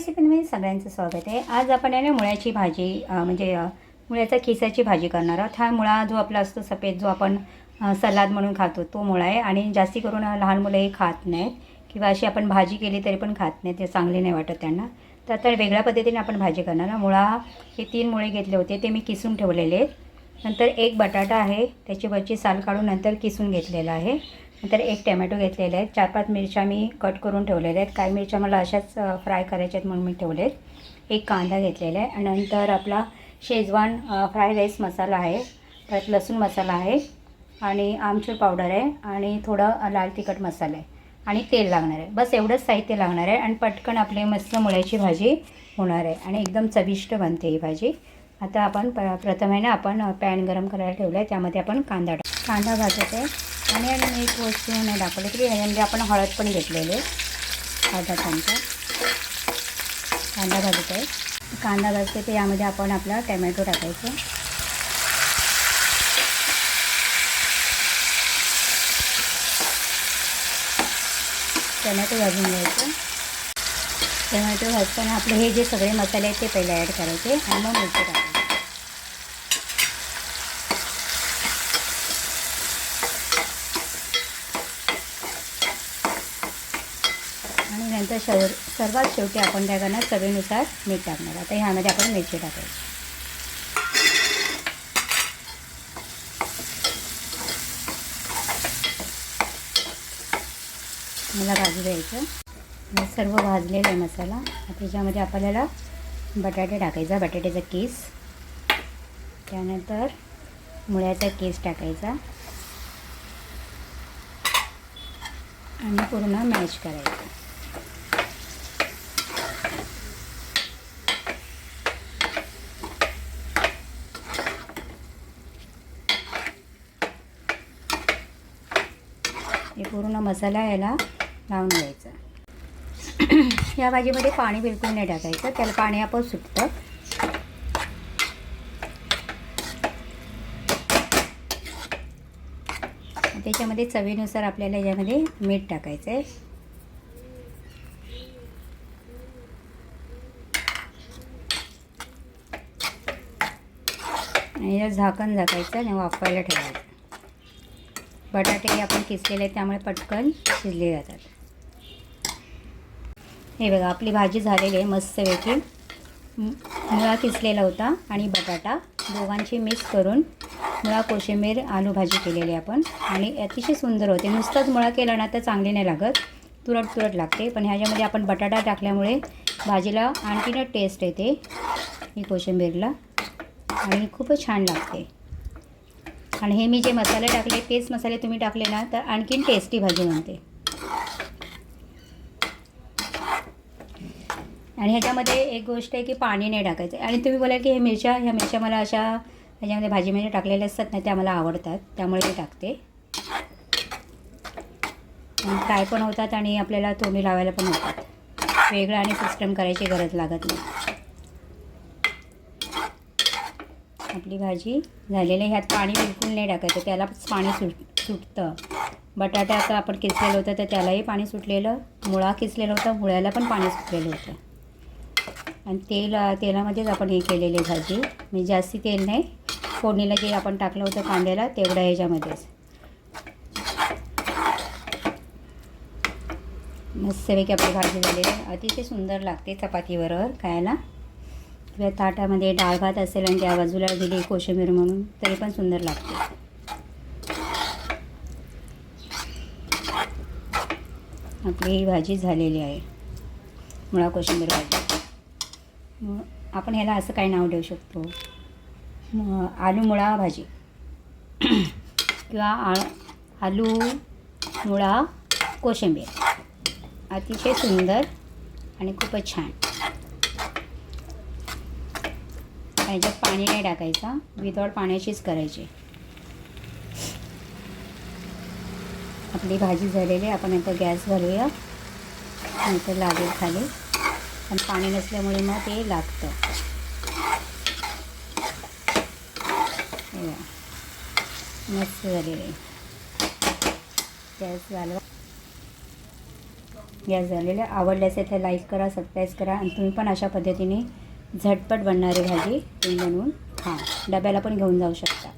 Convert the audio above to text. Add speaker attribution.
Speaker 1: रेसिपीमध्ये सगळ्यांचं स्वागत आहे. आज आपण आहे ना मुळ्याची भाजी म्हणजे मुळ्याचा खिसाची भाजी करणार आहोत. हा मुळा जो आपला असतो सफेद जो आपण सलाद म्हणून खातो तो मुळा आहे. आणि जास्ती करून लहान मुलं हे खात नाहीत किंवा अशी आपण भाजी केली तरी पण खात नाही ते चांगले नाही वाटत त्यांना. तर आता वेगळ्या पद्धतीने आपण भाजी करणार ना मुळा हे तीन मुळे घेतले होते ते मी किसून ठेवलेले आहेत. नंतर एक बटाटा आहे त्याची वरची साल काढून नंतर किसून घेतलेला आहे. नंतर एक टॅमॅटो घेतलेले आहेत. चार पाच मिरच्या मी कट करून ठेवलेल्या आहेत. काही मिरच्या मला अशाच फ्राय करायच्या आहेत म्हणून मी ठेवले आहेत. एक कांदा घेतलेला आहे आणि नंतर आपला शेजवान फ्राय राईस मसाला आहे. परत लसूण मसाला आहे आणि आमचूर पावडर आहे आणि थोडं लाल तिखट मसाला आहे आणि तेल लागणार आहे. बस एवढंच साहित्य लागणार आहे आणि पटकन आपली मस्त मुळ्याची भाजी होणार आहे आणि एकदम चविष्ट बनते ही भाजी. आता आपण प प्रथम आहे ना आपण पॅन गरम करायला ठेवलं आहे त्यामध्ये आपण कांदा टाक. कांदा भाजत आहे. आणि आणि एक वस्तू नाही दाखवली की ह्याच्यामध्ये म्हणजे आपण हळद पण घेतलेले अर्धा चमचा. कांदा भाजत आहे. कांदा भाजते तर यामध्ये आपण आपला टॅमॅटो टाकायचं. टमॅटो भाजून घ्यायचं. टमॅटो भाजताना आपले हे जे सगळे मसाले आहेत ते पहिले ॲड करायचे आणि मग मिरची टाकायची. आणि नंतर शर सर्वात शेवटी आपण काय करणार? चवीनुसार मीठ टाकणार. आता ह्यामध्ये आपण मिरची टाकायची. मला भाजू द्यायचं. हे सर्व भाजलेला आहे मसाला. त्याच्यामध्ये आपल्याला बटाटे टाकायचा. बटाट्याचा केस. त्यानंतर मुळ्याचा केस टाकायचा. आणि पूर्ण मॅश करायचं. हे पूर्ण मसाला याला लावून घ्यायचा. या भाजीमध्ये पाणी बिलकुल नाही टाकायचं त्याला पाणी आपण सुटतं. त्याच्यामध्ये चवीनुसार आपल्याला याच्यामध्ये मीठ टाकायचं आहे आणि झाकण झाकायचं आणि वाफवायला ठेवायचं. बटाटे आपण किसलेले आहेत त्यामुळे पटकन शिजले जातात. हे बघा आपली भाजी झालेली आहे मस्तपैकी मु- मुळा किसलेला होता आणि बटाटा. दोघांची मिक्स करून मुळा कोशिंबीर आलू भाजी केलेली आहे आपण. आणि अतिशय सुंदर होते. नुसताच मुळा केला ना तर चांगली नाही लागत. तुरट तुरट लागते. पण ह्याच्यामध्ये आपण बटाटा टाकल्यामुळे भाजीला आणखीनच टेस्ट येते ही कोशिंबीरला. आणि खूपच छान लागते. आणि हे मी जे मसाले टाकले तेच मसाले तुम्ही टाकले ना तर आणखीन टेस्टी भाजी बनते. आणि ह्याच्यामध्ये एक गोष्ट आहे की पाणी नाही टाकायचं. आणि तुम्ही बोला की हे मिरच्या ह्या मिरच्या मला अशा ह्याच्यामध्ये भाजीमध्ये टाकलेल्या असतात ना त्या मला आवडतात. त्यामुळे मी टाकते. काय फ्राय पण होतात आणि आपल्याला तोंडी लावायला पण होतात. वेगळं आणि सिस्टम करायची गरज लागत नाही. आपली भाजी झालेली आहे. ह्यात पाणी बिलकुल नाही टाकायचं. त्यालाच पाणी सुट सुटतं. बटाटा आता आपण किसलेलं होतं तर त्यालाही पाणी सुटलेलं. मुळा किसलेला होता मुळ्याला पण पाणी सुटलेलं होतं. आणि तेल तेलामध्येच आपण हे केलेली आहे भाजी. म्हणजे जास्ती तेल नाही. फोडणीला जे आपण टाकलं होतं कांद्याला तेवढं ह्याच्यामध्येच. मस्तपैकी आपली भाजी झालेली अतिशय सुंदर लागते चपातीबरोबर खायला. किंवा ताटामध्ये डाळ भात असेल आणि त्या बाजूला दिली कोशिंबीर म्हणून तरी पण सुंदर लागते. आपली ही भाजी झालेली आहे. मुळा कोशिंबीर भाजी. मग आपण ह्याला असं काय नाव देऊ शकतो. आलू मुळा भाजी. किंवा आ आलू मुळा कोशिंबीर. अतिशय सुंदर आणि खूपच छान. याच्यात पाणी नाही टाकायचं. विदाउट पाण्याचीच करायची. आपली भाजी झालेली आहे. आपण आता गॅस घालूया. नंतर लागेल खाली. पण पाणी नसल्यामुळे मग ते लागतं. मस्त झालेले गॅस झालं. गॅस झालेलं आहे. आवडल्यास इथे लाईक करा सबस्क्राईब करा आणि तुम्ही पण अशा पद्धतीने झटपट बनणारी भाजी तुम्ही बनवून हां डब्याला पण घेऊन जाऊ शकता.